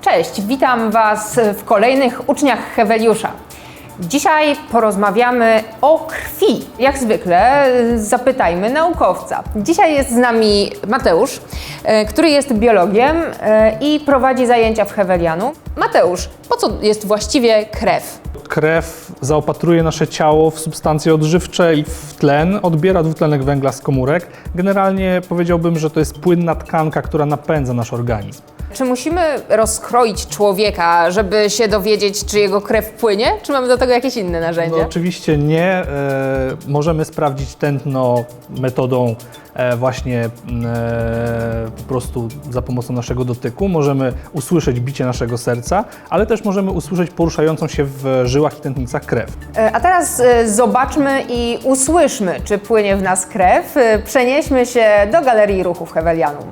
Cześć, witam Was w kolejnych uczniach Heweliusza. Dzisiaj porozmawiamy o krwi. Jak zwykle zapytajmy naukowca. Dzisiaj jest z nami Mateusz, y, który jest biologiem y, i prowadzi zajęcia w Hewelianu. Mateusz, po co jest właściwie krew? Krew zaopatruje nasze ciało w substancje odżywcze i w tlen, odbiera dwutlenek węgla z komórek. Generalnie powiedziałbym, że to jest płynna tkanka, która napędza nasz organizm. Czy musimy rozkroić człowieka, żeby się dowiedzieć, czy jego krew płynie? Czy mamy do tego jakieś inne No, narzędzie? oczywiście nie. E, możemy sprawdzić tętno metodą e, właśnie e, po prostu za pomocą naszego dotyku. Możemy usłyszeć bicie naszego serca, ale też możemy usłyszeć poruszającą się w żyłach i tętnicach krew. E, A teraz e, zobaczmy i usłyszmy, czy płynie w nas krew. E, Przenieśmy się do Galerii Ruchów Hewelianum.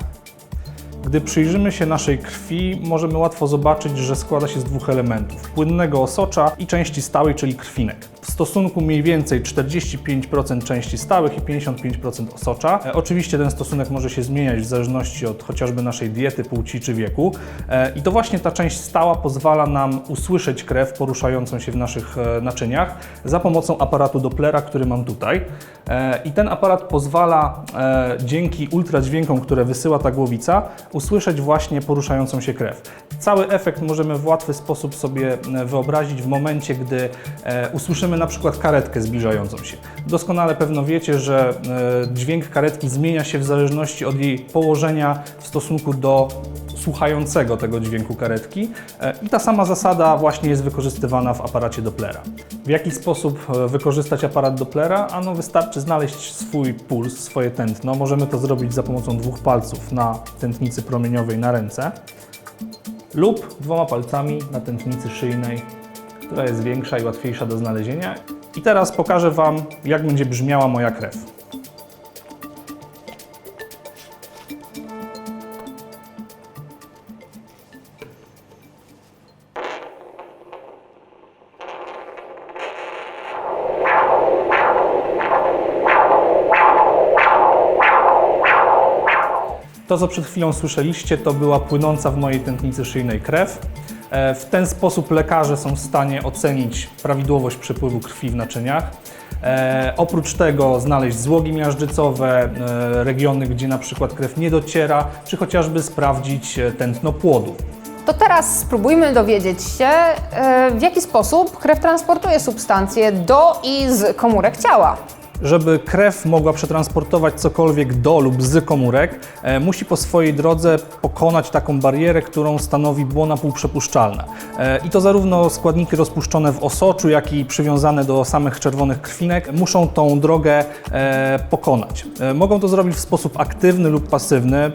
Gdy przyjrzymy się naszej krwi, możemy łatwo zobaczyć, że składa się z dwóch elementów: płynnego osocza i części stałej, czyli krwinek. W stosunku mniej więcej 45% części stałych i 55% osocza. E, oczywiście ten stosunek może się zmieniać w zależności od chociażby naszej diety, płci czy wieku. E, I to właśnie ta część stała pozwala nam usłyszeć krew poruszającą się w naszych e, naczyniach za pomocą aparatu Dopplera, który mam tutaj. I ten aparat pozwala dzięki ultradźwiękom, które wysyła ta głowica, usłyszeć właśnie poruszającą się krew. Cały efekt możemy w łatwy sposób sobie e, wyobrazić w momencie, gdy e, usłyszymy na przykład karetkę zbliżającą się. Doskonale pewno wiecie, że e, dźwięk karetki zmienia się w zależności od jej położenia w stosunku do słuchającego tego dźwięku karetki E, i ta sama zasada właśnie jest wykorzystywana w aparacie Dopplera. W jaki sposób e, wykorzystać aparat Dopplera? Ano wystarczy znaleźć swój puls, swoje tętno. Możemy to zrobić za pomocą dwóch palców na tętnicy promieniowej na ręce lub dwoma palcami na tętnicy szyjnej, która jest większa i łatwiejsza do znalezienia. I teraz pokażę Wam, jak będzie brzmiała moja krew. To, co przed chwilą słyszeliście, to była płynąca w mojej tętnicy szyjnej krew. E, W ten sposób lekarze są w stanie ocenić prawidłowość przepływu krwi w naczyniach. E, oprócz tego znaleźć złogi miażdżycowe, e, regiony, gdzie na przykład krew nie dociera, czy chociażby sprawdzić tętno płodu. To teraz spróbujmy dowiedzieć się, w jaki sposób krew transportuje substancje do i z komórek ciała. Żeby krew mogła przetransportować cokolwiek do lub z komórek, e, musi po swojej drodze pokonać taką barierę, którą stanowi błona półprzepuszczalna. E, I to zarówno składniki rozpuszczone w osoczu, jak i przywiązane do samych czerwonych krwinek muszą tą drogę e, pokonać. Mogą to zrobić w sposób aktywny lub pasywny.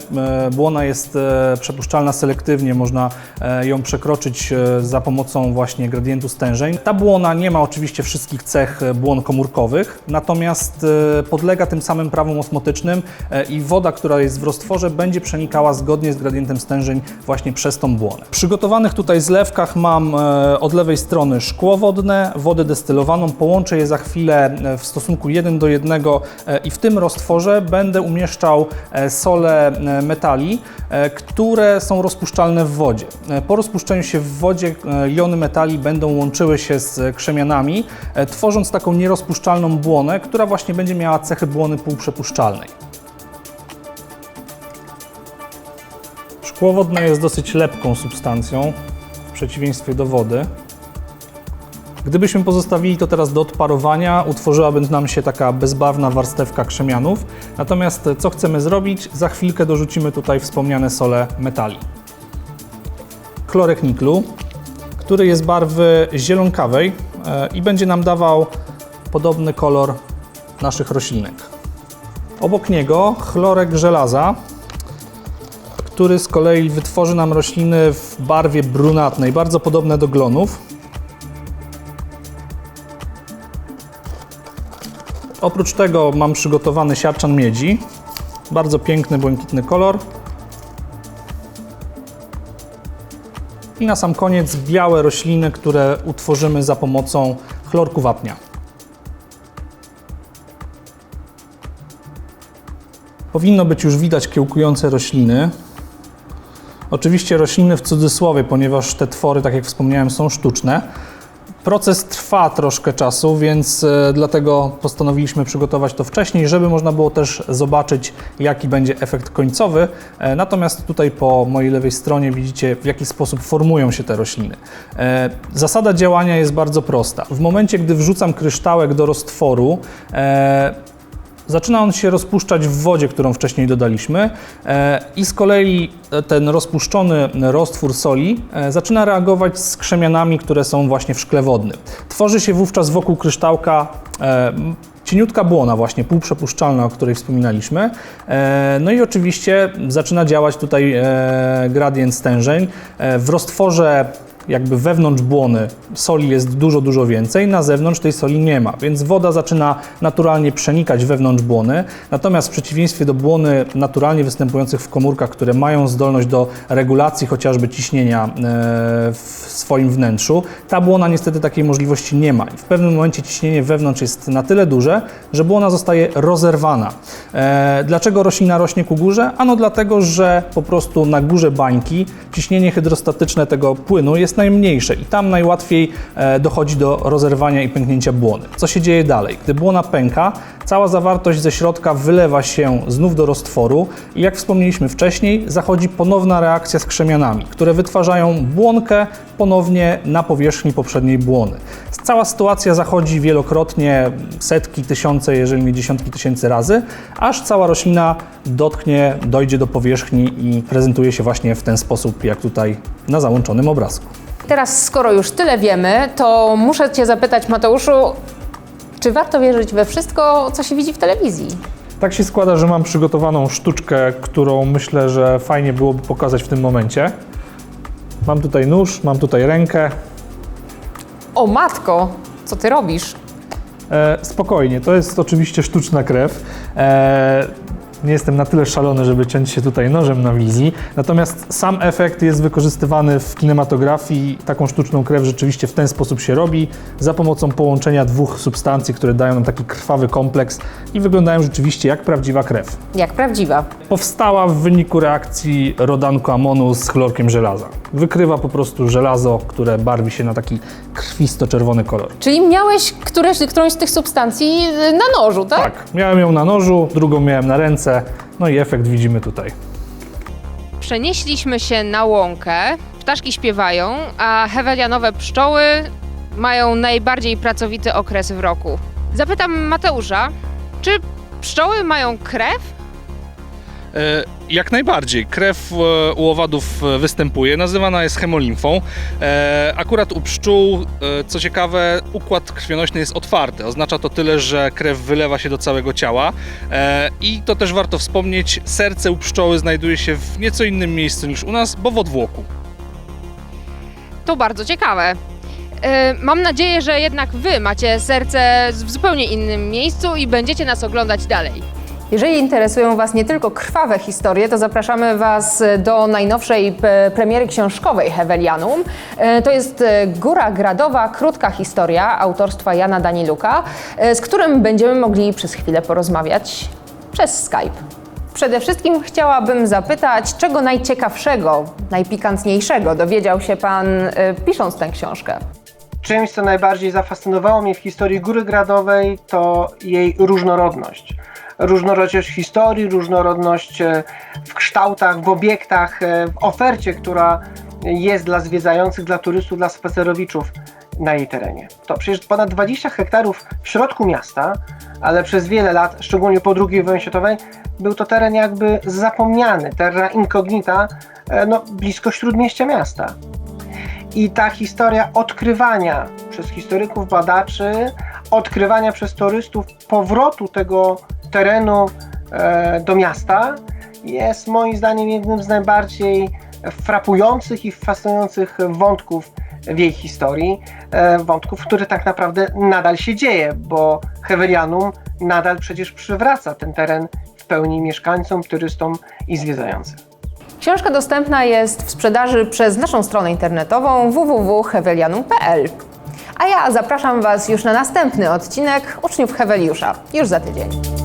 Błona jest przepuszczalna selektywnie, można ją przekroczyć za pomocą właśnie gradientu stężeń. Ta błona nie ma oczywiście wszystkich cech błon komórkowych, natomiast e, podlega tym samym prawom osmotycznym e, i woda, która jest w roztworze, będzie przenikała zgodnie z gradientem stężeń właśnie przez tą błonę. Przygotowanych tutaj zlewkach mam e, od lewej strony szkło wodne, wodę destylowaną, połączę je za chwilę w stosunku 1 do 1 e, i w tym roztworze będę umieszczał sole metali, które są rozpuszczalne w wodzie. Po rozpuszczeniu się w wodzie jony metali będą łączyły się z krzemianami, tworząc taką nierozpuszczalną błonę, która właśnie będzie miała cechy błony półprzepuszczalnej. Szkło wodne jest dosyć lepką substancją, w przeciwieństwie do wody. Gdybyśmy pozostawili to teraz do odparowania, utworzyłaby nam się taka bezbarwna warstewka krzemianów. Natomiast co chcemy zrobić? Za chwilkę dorzucimy tutaj wspomniane sole metali. Chlorek niklu, który jest barwy zielonkawej e, i będzie nam dawał podobny kolor naszych roślinek. Obok niego chlorek żelaza, który z kolei wytworzy nam rośliny w barwie brunatnej, bardzo podobne do glonów. Oprócz tego mam przygotowany siarczan miedzi. Bardzo piękny, błękitny kolor. I na sam koniec białe rośliny, które utworzymy za pomocą chlorku wapnia. Powinno być już widać kiełkujące rośliny. Oczywiście rośliny w cudzysłowie, ponieważ te twory, tak jak wspomniałem, są sztuczne. Proces trwa troszkę czasu, więc e, dlatego postanowiliśmy przygotować to wcześniej, żeby można było też zobaczyć, jaki będzie efekt końcowy. E, Natomiast tutaj po mojej lewej stronie widzicie, w jaki sposób formują się te rośliny. E, Zasada działania jest bardzo prosta. W momencie, gdy wrzucam kryształek do roztworu, Zaczyna on się rozpuszczać w wodzie, którą wcześniej dodaliśmy, e, i z kolei e, ten rozpuszczony roztwór soli e, zaczyna reagować z krzemianami, które są właśnie w szkle wodnym. Tworzy się wówczas wokół kryształka cieniutka błona, właśnie półprzepuszczalna, o której wspominaliśmy. No i oczywiście zaczyna działać tutaj gradient stężeń. W roztworze jakby wewnątrz błony soli jest dużo, dużo więcej, na zewnątrz tej soli nie ma, więc woda zaczyna naturalnie przenikać wewnątrz błony, natomiast w przeciwieństwie do błony naturalnie występujących w komórkach, które mają zdolność do regulacji chociażby ciśnienia e, w swoim wnętrzu, ta błona niestety takiej możliwości nie ma i w pewnym momencie ciśnienie wewnątrz jest na tyle duże, że błona zostaje rozerwana. E, Dlaczego roślina rośnie ku górze? Ano dlatego, że po prostu na górze bańki ciśnienie hydrostatyczne tego płynu jest najmniejsze i tam najłatwiej e, dochodzi do rozerwania i pęknięcia błony. Co się dzieje dalej? Gdy błona pęka, cała zawartość ze środka wylewa się znów do roztworu i jak wspomnieliśmy wcześniej, zachodzi ponowna reakcja z krzemianami, które wytwarzają błonkę ponownie na powierzchni poprzedniej błony. Cała sytuacja zachodzi wielokrotnie, setki, tysiące, jeżeli nie dziesiątki tysięcy razy, aż cała roślina dotknie, dojdzie do powierzchni i prezentuje się właśnie w ten sposób, jak tutaj na załączonym obrazku. Teraz, skoro już tyle wiemy, to muszę Cię zapytać, Mateuszu, czy warto wierzyć we wszystko, co się widzi w telewizji? Tak się składa, że mam przygotowaną sztuczkę, którą myślę, że fajnie byłoby pokazać w tym momencie. Mam tutaj nóż, mam tutaj rękę. O matko, co Ty robisz? E, spokojnie, to jest oczywiście sztuczna krew. E, nie jestem na tyle szalony, żeby ciąć się tutaj nożem na wizji. Natomiast sam efekt jest wykorzystywany w kinematografii. Taką sztuczną krew rzeczywiście w ten sposób się robi, za pomocą połączenia dwóch substancji, które dają nam taki krwawy kompleks i wyglądają rzeczywiście jak prawdziwa krew. Jak prawdziwa. Powstała w wyniku reakcji rodanku amonu z chlorkiem żelaza. Wykrywa po prostu żelazo, które barwi się na taki krwisto-czerwony kolor. Czyli miałeś któreś, którąś z tych substancji y, na nożu, tak? Tak, miałem ją na nożu, drugą miałem na ręce, no i efekt widzimy tutaj. Przenieśliśmy się na łąkę, ptaszki śpiewają, a hewelianowe pszczoły mają najbardziej pracowity okres w roku. Zapytam Mateusza, czy pszczoły mają krew? E, Jak najbardziej. Krew e, u owadów e, występuje, nazywana jest hemolimfą. E, Akurat u pszczół, co ciekawe, układ krwionośny jest otwarty. Oznacza to tyle, że krew wylewa się do całego ciała. I to też warto wspomnieć, serce u pszczoły znajduje się w nieco innym miejscu niż u nas, bo w odwłoku. To bardzo ciekawe. Mam nadzieję, że jednak Wy macie serce w zupełnie innym miejscu i będziecie nas oglądać dalej. Jeżeli interesują Was nie tylko krwawe historie, to zapraszamy Was do najnowszej premiery książkowej Hewelianum. E, To jest e, Góra Gradowa, krótka historia autorstwa Jana Daniluka, e, z którym będziemy mogli przez chwilę porozmawiać przez Skype. Przede wszystkim chciałabym zapytać, czego najciekawszego, najpikantniejszego dowiedział się Pan pisząc tę książkę? Czymś, co najbardziej zafascynowało mnie w historii Góry Gradowej, to jej różnorodność. Różnorodność historii, różnorodność e, w kształtach, w obiektach, e, w ofercie, która jest dla zwiedzających, dla turystów, dla spacerowiczów na jej terenie. To przecież ponad 20 hektarów w środku miasta, ale przez wiele lat, szczególnie po II wojnie światowej, był to teren jakby zapomniany, terra incognita, e, no, blisko śródmieścia miasta. I ta historia odkrywania przez historyków, badaczy, odkrywania przez turystów powrotu tego terenu e, do miasta jest moim zdaniem jednym z najbardziej frapujących i fascynujących wątków w jej historii. E, wątków, który tak naprawdę nadal się dzieje, bo Hewelianum nadal przecież przywraca ten teren w pełni mieszkańcom, turystom i zwiedzającym. Książka dostępna jest w sprzedaży przez naszą stronę internetową www.hewelianum.pl. A ja zapraszam Was już na następny odcinek Uczniów Heweliusza, już za tydzień.